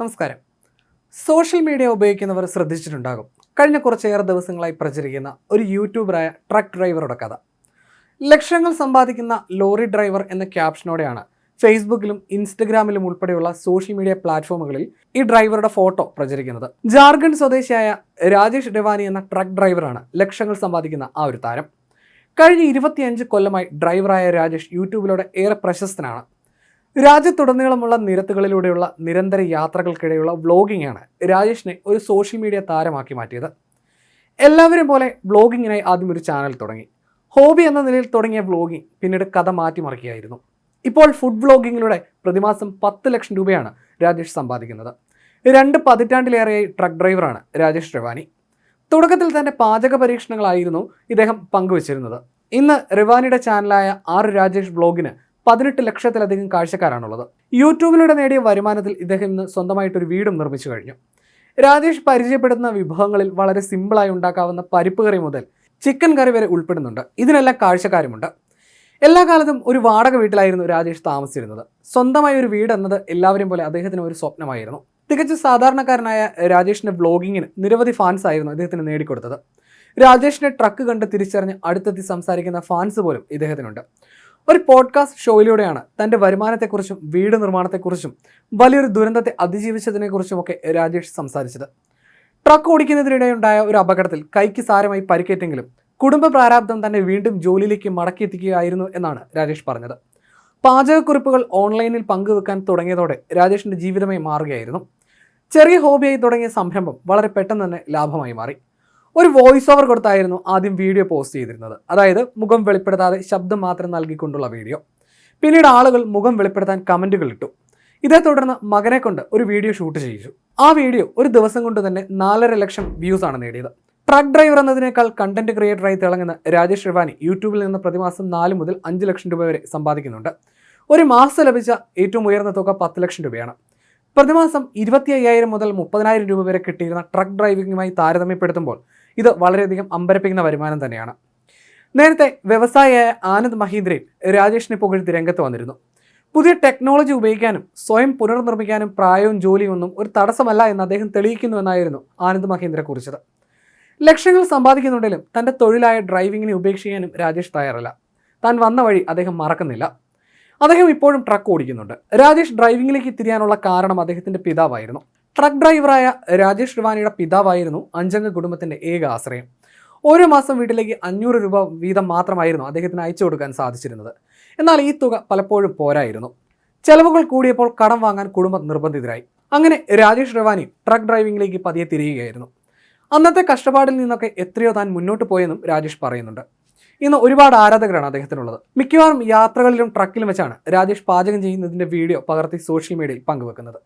നമസ്കാരം. Social media ഉപയോഗിക്കുന്നവർ ശ്രദ്ധിച്ചിട്ടുണ്ടാകും. കഴിഞ്ഞ കുറച്ചേറെ ദിവസങ്ങളായി പ്രചരിക്കുന്ന ഒരു യൂട്യൂബറായ ട്രക്ക് ഡ്രൈവറുടെ കഥ. ലക്ഷങ്ങൾ സമ്പാദിക്കുന്ന ലോറി ഡ്രൈവർ എന്ന ക്യാപ്ഷനോടെയാണ് ഫേസ്ബുക്കിലും ഇൻസ്റ്റഗ്രാമിലും ഉൾപ്പെടെയുള്ള സോഷ്യൽ മീഡിയ പ്ലാറ്റ്ഫോമുകളിൽ ഈ ഡ്രൈവറുടെ ഫോട്ടോ പ്രചരിക്കുന്നത്. ജാർഖണ്ഡ് സ്വദേശിയായ രാജേഷ് ഡെവാനി എന്ന ട്രക്ക് ഡ്രൈവറാണ് ലക്ഷങ്ങൾ സമ്പാദിക്കുന്ന ആ ഒരു താരം. കഴിഞ്ഞ ഇരുപത്തിയഞ്ച് കൊല്ലമായി ഡ്രൈവറായ രാജേഷ് യൂട്യൂബിലൂടെ ഏറെ പ്രശസ്തനാണ്. രാജ്യത്തുടനീളമുള്ള നിരത്തുകളിലൂടെയുള്ള നിരന്തര യാത്രകൾക്കിടെയുള്ള ആണ് രാജേഷിനെ ഒരു സോഷ്യൽ മീഡിയ താരമാക്കി മാറ്റിയത്. എല്ലാവരും പോലെ വ്ലോഗിങ്ങിനായി ആദ്യം ഒരു ചാനൽ തുടങ്ങി. ഹോബി എന്ന നിലയിൽ തുടങ്ങിയ വ്ലോഗിംഗ് പിന്നീട് കഥ മാറ്റിമറിക്കുകയായിരുന്നു ഇപ്പോൾ ഫുഡ് വ്ലോഗിങ്ങിലൂടെ പ്രതിമാസം പത്ത് ലക്ഷം രൂപയാണ് രാജേഷ് സമ്പാദിക്കുന്നത്. രണ്ട് പതിറ്റാണ്ടിലേറെയായി ട്രക്ക് ഡ്രൈവറാണ് രാജേഷ് റിവാനി തുടക്കത്തിൽ തന്നെ പാചക പരീക്ഷണങ്ങളായിരുന്നു ഇദ്ദേഹം പങ്കുവച്ചിരുന്നത്. ഇന്ന് റിവാനിയുടെ ചാനലായ ആർ രാജേഷ് ബ്ലോഗിന് പതിനെട്ട് ലക്ഷത്തിലധികം കാഴ്ചക്കാരാണുള്ളത്. യൂട്യൂബിലൂടെ നേടിയ വരുമാനത്തിൽ ഇദ്ദേഹം ഇന്ന് സ്വന്തമായിട്ടൊരു വീടും നിർമ്മിച്ചു കഴിഞ്ഞു. രാജേഷ് പരിചയപ്പെടുന്ന വിഭവങ്ങളിൽ വളരെ സിമ്പിളായി ഉണ്ടാക്കാവുന്ന പരിപ്പ് കറി മുതൽ ചിക്കൻ കറി വരെ ഉൾപ്പെടുന്നുണ്ട്. ഇതിനെല്ലാം കാഴ്ചക്കാരുമുണ്ട്. എല്ലാ കാലത്തും ഒരു വാടക വീട്ടിലായിരുന്നു രാജേഷ് താമസിച്ചിരുന്നത്. സ്വന്തമായ ഒരു വീട് എന്നത് എല്ലാവരും പോലെ അദ്ദേഹത്തിന് ഒരു സ്വപ്നമായിരുന്നു. തികച്ചും സാധാരണക്കാരനായ രാജേഷിന്റെ വ്ലോഗിങ്ങിന് നിരവധി ഫാൻസ് ആയിരുന്നു അദ്ദേഹത്തിന് നേടിക്കൊടുത്തത്. രാജേഷിന്റെ ട്രക്ക് കണ്ട് തിരിച്ചറിഞ്ഞ് അടുത്തെത്തി സംസാരിക്കുന്ന ഫാൻസ് പോലും ഇദ്ദേഹത്തിനുണ്ട്. ഒരു പോഡ്കാസ്റ്റ് ഷോയിലൂടെയാണ് തന്റെ വരുമാനത്തെക്കുറിച്ചും വീട് നിർമ്മാണത്തെക്കുറിച്ചും വലിയൊരു ദുരന്തത്തെ അതിജീവിച്ചതിനെക്കുറിച്ചുമൊക്കെ രാജേഷ് സംസാരിച്ചത്. ട്രക്ക് ഓടിക്കുന്നതിനിടെ ഉണ്ടായ ഒരു അപകടത്തിൽ കൈക്ക് സാരമായി പരിക്കേറ്റെങ്കിലും കുടുംബ പ്രാരാബ്ദം തന്നെ വീണ്ടും ജോലിയിലേക്ക് മടക്കിയെത്തിക്കുകയായിരുന്നു എന്നാണ് രാജേഷ് പറഞ്ഞത്. പാചകക്കുറിപ്പുകൾ ഓൺലൈനിൽ പങ്കുവെക്കാൻ തുടങ്ങിയതോടെ രാജേഷിന്റെ ജീവിതമായി മാറുകയായിരുന്നു. ചെറിയ ഹോബിയായി തുടങ്ങിയ സംരംഭം വളരെ പെട്ടെന്ന് തന്നെ ലാഭമായി മാറി. ഒരു വോയിസ് ഓവർ കൊടുത്തായിരുന്നു ആദ്യം വീഡിയോ പോസ്റ്റ് ചെയ്തിരുന്നത്. അതായത് മുഖം വെളിപ്പെടുത്താതെ ശബ്ദം മാത്രം നൽകിക്കൊണ്ടുള്ള വീഡിയോ പിന്നീട് ആളുകൾ മുഖം വെളിപ്പെടുത്താൻ കമന്റുകൾ ഇട്ടു. ഇതേ തുടർന്ന് മകനെ കൊണ്ട് ഒരു വീഡിയോ ഷൂട്ട് ചെയ്യിച്ചു. ആ വീഡിയോ ഒരു ദിവസം കൊണ്ട് തന്നെ നാലര ലക്ഷം വ്യൂസ് ആണ് നേടിയത്. ട്രക്ക് ഡ്രൈവർ എന്നതിനേക്കാൾ കണ്ടന്റ് ക്രിയേറ്ററായി തിളങ്ങുന്ന രാജേഷ് റിവാനി യൂട്യൂബിൽ നിന്ന് പ്രതിമാസം നാല് മുതൽ അഞ്ച് ലക്ഷം രൂപ വരെ സമ്പാദിക്കുന്നുണ്ട്. ഒരു മാസം ലഭിച്ച ഏറ്റവും ഉയർന്ന തുക പത്ത് ലക്ഷം രൂപയാണ്. പ്രതിമാസം ഇരുപത്തി അയ്യായിരം മുതൽ മുപ്പതിനായിരം രൂപ വരെ കിട്ടിയിരുന്ന ട്രക്ക് ഡ്രൈവിംഗുമായി താരതമ്യപ്പെടുത്തുമ്പോൾ ഇത് വളരെയധികം അമ്പരപ്പിക്കുന്ന വരുമാനം തന്നെയാണ്. നേരത്തെ വ്യവസായിയായ ആനന്ദ് മഹീന്ദ്രയിൽ രാജേഷിനെ പുകഴ്ത്തി രംഗത്ത് വന്നിരുന്നു. പുതിയ ടെക്നോളജി ഉപയോഗിക്കാനും സ്വയം പുനർനിർമ്മിക്കാനും പ്രായവും ജോലിയും ഒന്നും ഒരു തടസ്സമല്ല എന്ന് അദ്ദേഹം തെളിയിക്കുന്നുവെന്നായിരുന്നു ആനന്ദ് മഹീന്ദ്ര കുറിച്ചത്. ലക്ഷങ്ങൾ സമ്പാദിക്കുന്നുണ്ടെങ്കിലും തന്റെ തൊഴിലായ ഡ്രൈവിങ്ങിനെ ഉപേക്ഷിക്കാനും രാജേഷ് തയ്യാറല്ല. താൻ വന്ന വഴി അദ്ദേഹം മറക്കുന്നില്ല. അദ്ദേഹം ഇപ്പോഴും ട്രക്ക് ഓടിക്കുന്നുണ്ട്. രാജേഷ് ഡ്രൈവിങ്ങിലേക്ക് തിരിയാനുള്ള കാരണം അദ്ദേഹത്തിന്റെ പിതാവായിരുന്നു. ട്രക്ക് ഡ്രൈവറായ രാജേഷ് റിവാനിയുടെ പിതാവായിരുന്നു അഞ്ചംഗ കുടുംബത്തിന്റെ ഏക ആശ്രയം. ഓരോ മാസം വീട്ടിലേക്ക് അഞ്ഞൂറ് രൂപ വീതം മാത്രമായിരുന്നു അദ്ദേഹത്തിന് അയച്ചു കൊടുക്കാൻ സാധിച്ചിരുന്നത്. എന്നാൽ ഈ തുക പലപ്പോഴും പോരായിരുന്നു. ചെലവുകൾ കൂടിയപ്പോൾ കടം വാങ്ങാൻ കുടുംബം നിർബന്ധിതരായി. അങ്ങനെ രാജേഷ് റിവാനി ട്രക്ക് ഡ്രൈവിംഗിലേക്ക് പതിയെ തിരിയുകയായിരുന്നു. അന്നത്തെ കഷ്ടപ്പാടിൽ നിന്നൊക്കെ എത്രയോ താൻ മുന്നോട്ട് പോയെന്നും രാജേഷ് പറയുന്നുണ്ട്. ഇന്ന് ഒരുപാട് ആരാധകരാണ് അദ്ദേഹത്തിനുള്ളത്. മിക്കവാറും യാത്രകളിലും ട്രക്കിലും വെച്ചാണ് രാജേഷ് പാചകം ചെയ്യുന്നതിന്റെ വീഡിയോ പകർത്തി സോഷ്യൽ മീഡിയയിൽ പങ്കുവെക്കുന്നത്.